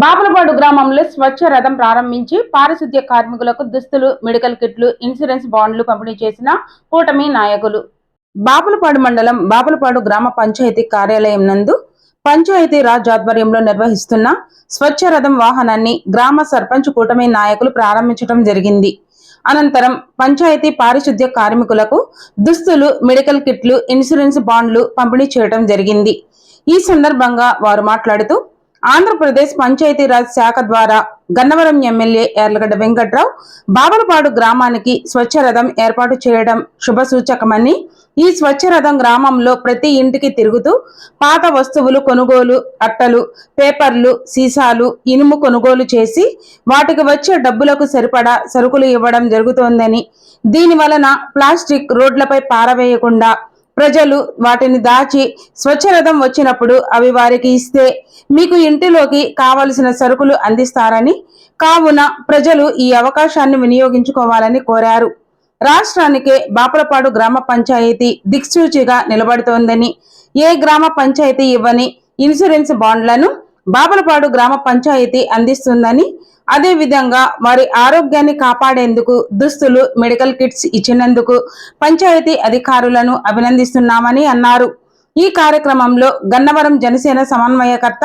బాపులపాడు గ్రామంలో స్వచ్ఛ రథం ప్రారంభించి పారిశుద్ధ్య కార్మికులకు దుస్తులు మెడికల్ కిట్లు ఇన్సూరెన్స్ బాండ్లు పంపిణీ చేసిన కూటమి నాయకులు. బాపులపాడు మండలం బాపులపాడు గ్రామ పంచాయతీ కార్యాలయం నందు పంచాయతీ రాజ్ ఆధ్వర్యంలో నిర్వహిస్తున్న స్వచ్ఛ రథం వాహనాన్ని గ్రామ సర్పంచ్ కూటమి నాయకులు ప్రారంభించడం జరిగింది. అనంతరం పంచాయతీ పారిశుద్ధ్య కార్మికులకు దుస్తులు మెడికల్ కిట్లు ఇన్సూరెన్స్ బాండ్లు పంపిణీ చేయడం జరిగింది. ఈ సందర్భంగా వారు మాట్లాడుతూ ఆంధ్రప్రదేశ్ పంచాయతీరాజ్ శాఖ ద్వారా గన్నవరం ఎమ్మెల్యే ఎర్లగడ్డ వెంకట్రావు బాబలపాడు గ్రామానికి స్వచ్ఛ రథం ఏర్పాటు చేయడం శుభసూచకమని ఈ స్వచ్ఛ రథం గ్రామంలో ప్రతి ఇంటికి తిరుగుతూ పాత వస్తువులు కొనుగోలు అట్టలు పేపర్లు సీసాలు ఇనుము కొనుగోలు చేసి వాటికి వచ్చే డబ్బులకు సరిపడా సరుకులు ఇవ్వడం జరుగుతోందని దీని వలన ప్లాస్టిక్ రోడ్లపై పారవేయకుండా ప్రజలు వాటిని దాచి స్వచ్ఛరథం వచ్చినప్పుడు అవి వారికి ఇస్తే మీకు ఇంటిలోకి కావలసిన సరుకులు అందిస్తారని కావున ప్రజలు ఈ అవకాశాన్ని వినియోగించుకోవాలని కోరారు. రాష్ట్రానికే బాపులపాడు గ్రామ పంచాయతీ దిక్సూచిగా నిలబడుతోందని ఏ గ్రామ పంచాయతీ ఇవ్వని ఇన్సూరెన్స్ బాండ్లను బాబలపాడు గ్రామ పంచాయతీ అందిస్తుందని అదే విధంగా వారి ఆరోగ్యాన్ని కాపాడేందుకు దుస్తులు మెడికల్ కిట్స్ ఇచ్చినందుకు పంచాయతీ అధికారులను అభినందిస్తున్నామని అన్నారు. ఈ కార్యక్రమంలో గన్నవరం జనసేన సమన్వయకర్త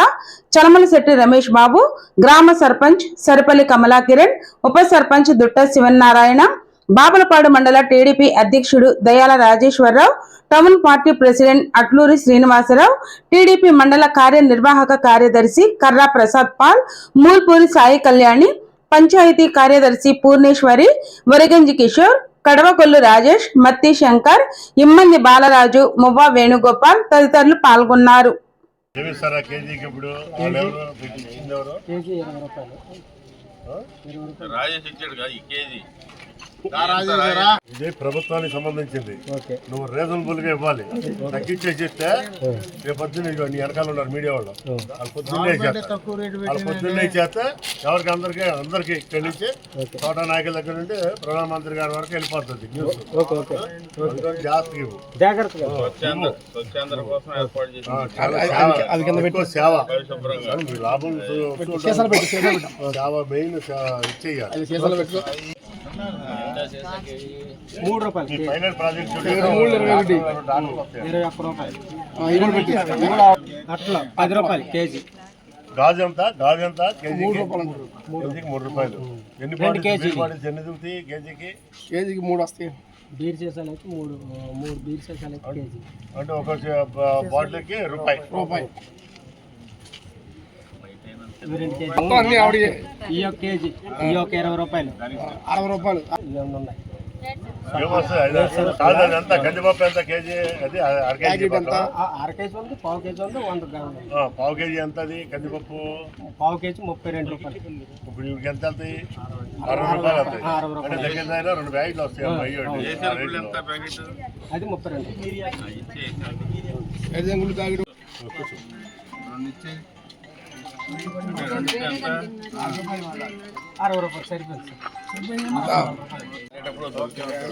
చలమలశెట్టి రమేష్ బాబు గ్రామ సర్పంచ్ సరిపల్లి కమలా కిరణ్ ఉప సర్పంచ్ దుట్ట శివనారాయణ బాపలపాడు మండల టీడీపీ అధ్యక్షుడు Dayala Rajeswararao town party president Atluri Srinivasarao TDP మండల కార్యనిర్వాహక కార్యదర్శి కర్రా ప్రసాద్ పాల్ మూల్పూరి సాయి కళ్యాణి పంచాయతీ కార్యదర్శి పూర్ణేశ్వరి వరిగంజి కిషోర్ కడవకొల్లు రాజేష్ మత్తి శంకర్ ఇమ్మంది బాలరాజు మువ్వ వేణుగోపాల్ తదితరులు పాల్గొన్నారు. రాజేష్ కేజీ. ఇది ప్రభుత్వానికి సంబంధించింది. ఓకే. నువ్వు రీజనబుల్గా ఇవ్వాలి. తగ్గించేసి ఇస్తే రేపు పొద్దున్న నీ వెనకాల ఉన్నారు మీడియా వాళ్ళు. వాళ్ళు పొద్దున్నే చేస్తారు. వాళ్ళు పొద్దున్నే చేస్తే ఎవరికి అందరికి అందరికి ఇక్కడి నుంచి తోట నాయకుల దగ్గర నుండి ప్రధానమంత్రి గారి వరకు వెళ్ళిపోతుంది న్యూస్ జాగ్రత్తగా సేవ. లాభం సేవ మెయిన్ ఇచ్చేయాలి మూడు రూపాయలు. ఈ కేజీ. ఫైనల్ ప్రాజెక్ట్ ఇరవై ఒక్క రూపాయలు. అట్లా పది రూపాయలు కేజీ. గాజు ఎంత? గాజు ఎంత? కేజీకి? కేజీకి మూడు రూపాయలు. ఎన్ని బాటిల్స్? బాటిల్స్ ఎన్ని దిగుతాయి కేజీకి? కేజీకి మూడు వస్తాయి. బీర్ సీసాలు అయితే మూడు మూడు బీర్ సీసాలు అయితే కేజీ. అంటే ఒక బాటిల్కి రూపాయి. రూపాయి ఇవి రెండు కేజీ మొత్తం అన్ని ఆవిడ ఈ ఒక కేజీ ఈ ఒక ఇరవై రూపాయలు అరవై రూపాయలు. ఇవి ఉన్నాయి ఎంత కేజీ అది అర కేజీ ఎంత అర కేజీ పావు కేజీ పావు కేజీ ఎంత అది కందిపప్పు పావు కేజీ ముప్పై రెండు రూపాయలు ఇప్పుడు ఎంత వెళ్తాయి అరవై రూపాయలు అరవై అంటే దగ్గర దగ్గర రెండు బ్యాగులు వస్తాయి ఎంత అది ముప్పై రెండు అరవై రూపాయలు సరిపోతుంది సార్.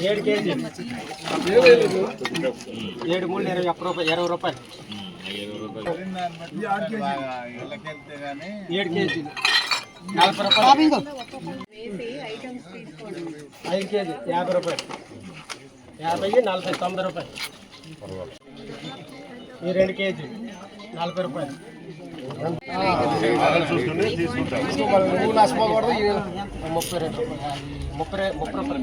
ఏడు కేజీ ఏడు మూడు ఇరవై ఒక్క రూపాయలు ఇరవై రూపాయలు ఏడు కేజీలు నలభై రూపాయలు ఐదు కేజీ యాభై రూపాయలు యాభై నలభై తొంభై రూపాయలు ఈ రెండు కేజీ నలభై రూపాయలు ఆకలి చూసుకుని తీసుకుంటాం నువ్వు నష్టపోకూడదు ముప్పై రెండు ముప్పై ముప్పై రూపాయలు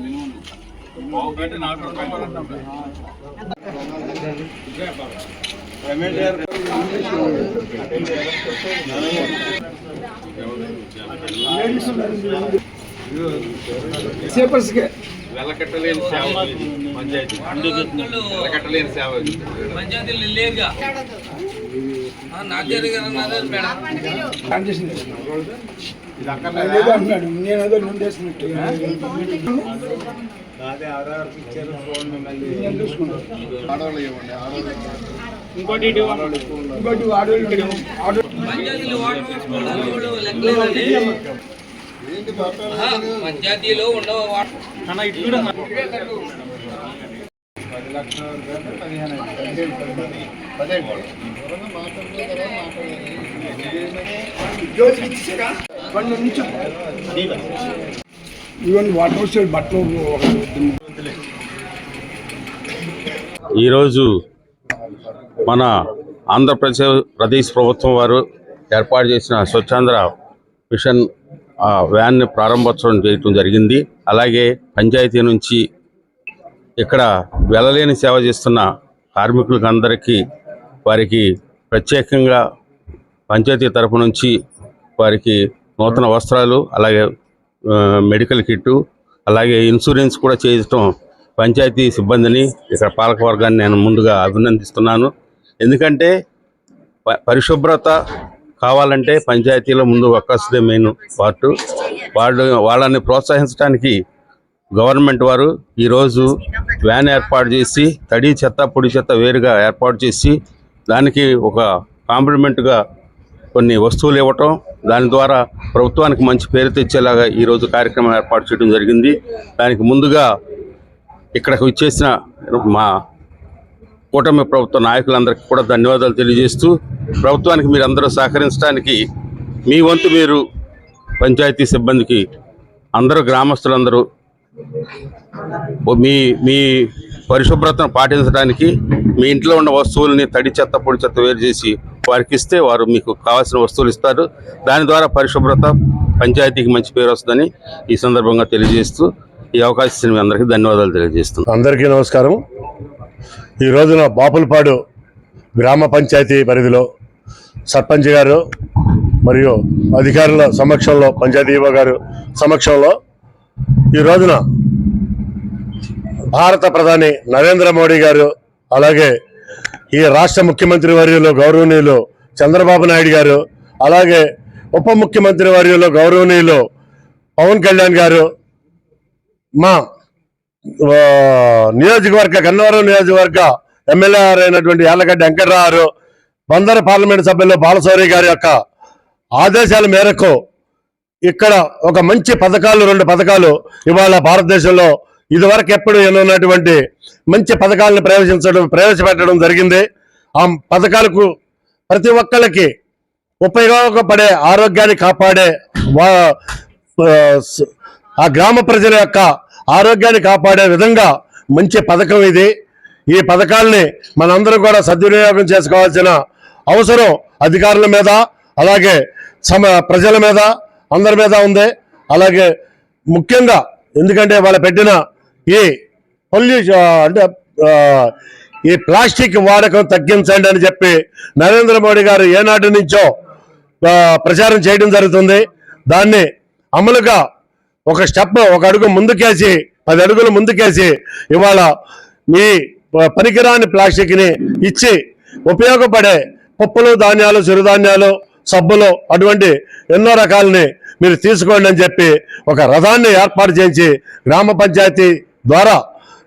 వెలకట్టలేని సేవ పంచాయతీ వెలకట్టలేని సేవ చేసింది. అదేదో అంటున్నాడు నేను ఏదో నుండి వేసినట్టు. నేను చూసుకుంటాను. ఇంకోటి ఇటు. పది లక్షల ఆడవాళ్ళు ఇక్కడ ఇవ్వండి. ఆడవాళ్ళు పంచాయతీలో ఉండవు బండి నుంచి ఇవన్నీ వాటర్ వచ్చే బట్టలు ఈరోజు మన ఆంధ్రప్రదేశ్ ప్రదేశ్ ప్రభుత్వం వారు ఏర్పాటు చేసిన స్వచ్ఛాంధ్ర మిషన్ వ్యాన్ని ప్రారంభోత్సవం చేయటం జరిగింది. అలాగే పంచాయతీ నుంచి ఇక్కడ వెళ్ళలేని సేవ చేస్తున్న కార్మికులకు అందరికీ వారికి ప్రత్యేకంగా పంచాయతీ తరపు నుంచి వారికి నూతన వస్త్రాలు అలాగే మెడికల్ కిట్టు అలాగే ఇన్సూరెన్స్ కూడా చేయటం పంచాయతీ సిబ్బందిని ఇక్కడ పాలకవర్గాన్ని నేను ముందుగా అభినందిస్తున్నాను. ఎందుకంటే ప- పరిశుభ్రత కావాలంటే పంచాయతీలో ముందు ఒక్కసదే మెయిన్ పార్టు. వాళ్ళు వాళ్ళని ప్రోత్సహించడానికి గవర్నమెంట్ వారు ఈరోజు వ్యాన్ ఏర్పాటు చేసి తడి చెత్త పొడి చెత్త వేరుగా ఏర్పాటు చేసి దానికి ఒక కాంప్లిమెంట్గా కొన్ని వస్తువులు ఇవ్వటం దాని ద్వారా ప్రభుత్వానికి మంచి పేరు తెచ్చేలాగా ఈరోజు కార్యక్రమం ఏర్పాటు చేయడం జరిగింది. దానికి ముందుగా ఇక్కడికి వచ్చేసిన మా కూటమి ప్రభుత్వ నాయకులందరికీ కూడా ధన్యవాదాలు తెలియజేస్తూ ప్రభుత్వానికి మీరు అందరూ సహకరించడానికి మీ వంతు మీరు పంచాయతీ సిబ్బందికి అందరూ గ్రామస్తులందరూ మీ మీ పరిశుభ్రతను పాటించడానికి మీ ఇంట్లో ఉన్న వస్తువుల్ని తడి చెత్త పొడి చెత్త వేరు చేసి వారికి ఇస్తే వారు మీకు కావాల్సిన వస్తువులు ఇస్తారు. దాని ద్వారా పరిశుభ్రత పంచాయతీకి మంచి పేరు వస్తుందని ఈ సందర్భంగా తెలియజేస్తూ ఈ అవకాశం మీ అందరికీ ధన్యవాదాలు తెలియజేస్తున్నాను అందరికీ నమస్కారం. ఈ రోజున బాపులపాడు గ్రామ పంచాయతీ పరిధిలో సర్పంచ్ గారు మరియు అధికారుల సమక్షంలో పంచాయతీ ఈవో గారు సమక్షంలో ఈ రోజున భారత ప్రధాని నరేంద్ర మోడీ గారు అలాగే ఈ రాష్ట్ర ముఖ్యమంత్రి వర్యులు గౌరవనీయులు చంద్రబాబు నాయుడు గారు అలాగే ఉప ముఖ్యమంత్రి వర్యులు గౌరవనీయులు పవన్ కళ్యాణ్ గారు మా నియోజకవర్గ గన్నవరం నియోజకవర్గ ఎమ్మెల్యే అయినటువంటి యార్లగడ్డ వెంకటరావు బందరు పార్లమెంట్ సభ్యులు బాలశౌరి గారి యొక్క ఆదేశాల మేరకు ఇక్కడ ఒక మంచి పథకాలు రెండు పథకాలు ఇవాళ భారతదేశంలో ఇదివరకు ఎప్పుడు ఎన్నున్నటువంటి మంచి పథకాలను ప్రవేశించడం ప్రవేశపెట్టడం జరిగింది. ఆ పథకాలకు ప్రతి ఒక్కరికి ఉపయోగపడే ఆరోగ్యాన్ని కాపాడే వా ఆ గ్రామ ప్రజల యొక్క ఆరోగ్యాన్ని కాపాడే విధంగా మంచి పథకం ఇది. ఈ పథకాల్ని మనందరం కూడా సద్వినియోగం చేసుకోవాల్సిన అవసరం అధికారుల మీద అలాగే సమ ప్రజల మీద అందరి మీద ఉంది. అలాగే ముఖ్యంగా ఎందుకంటే వాళ్ళు పెట్టిన ఈ పొల్యూషన్ అంటే ఈ ప్లాస్టిక్ వాడకం తగ్గించండి అని చెప్పి నరేంద్ర మోడీ గారు ఏనాటి నుంచో ప్రచారం చేయడం జరుగుతుంది. దాన్ని అమలుగా ఒక స్టెప్ ఒక అడుగు ముందుకేసి పది అడుగులు ముందుకేసి ఇవాళ మీ ప- పనికిరాని ప్లాస్టిక్ని ఇచ్చి ఉపయోగపడే పప్పులు ధాన్యాలు చిరుధాన్యాలు సబ్బులు అటువంటి ఎన్నో రకాలని మీరు తీసుకోండి అని చెప్పి ఒక రథాన్ని ఏర్పాటు చేయించి గ్రామ పంచాయతీ ద్వారా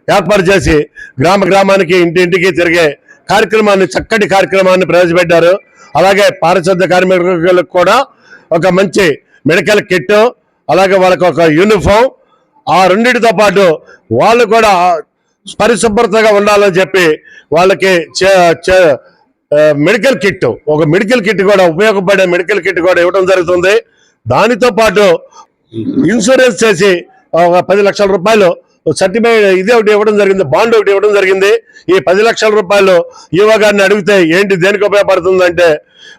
ఏర్పాటు చేసి గ్రామ గ్రామానికి ఇంటింటికి తిరిగే కార్యక్రమాన్ని చక్కటి కార్యక్రమాన్ని ప్రవేశపెట్టారు. అలాగే పారిశుద్ధ కార్మికులకు కూడా ఒక మంచి మెడికల్ కిట్ అలాగే వాళ్ళకు ఒక యూనిఫామ్ ఆ రెండింటితో పాటు వాళ్ళు కూడా పరిశుభ్రతగా ఉండాలని చెప్పి వాళ్ళకి చే- చే- మెడికల్ కిట్ ఒక మెడికల్ కిట్ కూడా ఉపయోగపడే మెడికల్ కిట్ కూడా ఇవ్వడం జరుగుతుంది. దానితో పాటు ఇన్సూరెన్స్ చేసి ఒక పది లక్షల రూపాయలు సర్టిఫికేట్ ఇది ఒకటి ఇవ్వడం జరిగింది బాండ్ ఒకటి ఇవ్వడం జరిగింది. ఈ పది లక్షల రూపాయలు యువ గారిని అడిగితే ఏంటి దేనికి ఉపయోగపడుతుందంటే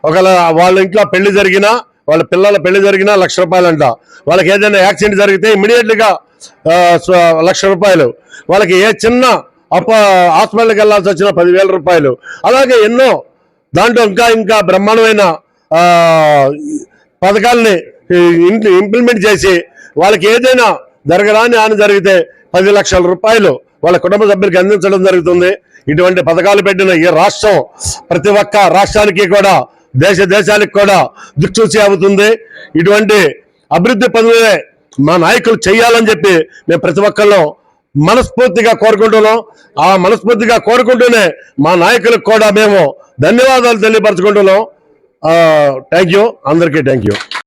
ఒకవేళ వాళ్ళ ఇంట్లో పెళ్ళి జరిగినా వాళ్ళ పిల్లల పెళ్ళి జరిగినా లక్ష రూపాయలు అంట వాళ్ళకి ఏదైనా యాక్సిడెంట్ జరిగితే ఇమీడియట్గా లక్ష రూపాయలు. వాళ్ళకి ఏ చిన్న అప్ప హాస్పిటల్కి వెళ్ళాల్సి వచ్చిన పదివేల రూపాయలు. అలాగే ఎన్నో దాంట్లో ఇంకా ఇంకా బ్రహ్మాండమైన పథకాలని ఇంప్లిమెంట్ చేసి వాళ్ళకి ఏదైనా జరగరాని హాని జరిగితే పది లక్షల రూపాయలు వాళ్ళ కుటుంబ సభ్యులకి అందించడం జరుగుతుంది. ఇటువంటి పథకాలు పెట్టిన ఈ రాష్ట్రం ప్రతి ఒక్క రాష్ట్రానికి కూడా దేశ దేశాలకు కూడా దిక్సూచి అవుతుంది. ఇటువంటి అభివృద్ధి పనులే మా నాయకులు చేయాలని చెప్పి మేము ప్రతి ఒక్కళ్ళం మనస్ఫూర్తిగా కోరుకుంటున్నాం. ఆ మనస్ఫూర్తిగా కోరుకుంటూనే మా నాయకులకు కూడా మేము ధన్యవాదాలు తెలియపరచుకుంటున్నాం. థ్యాంక్ యూ అందరికీ థ్యాంక్ యూ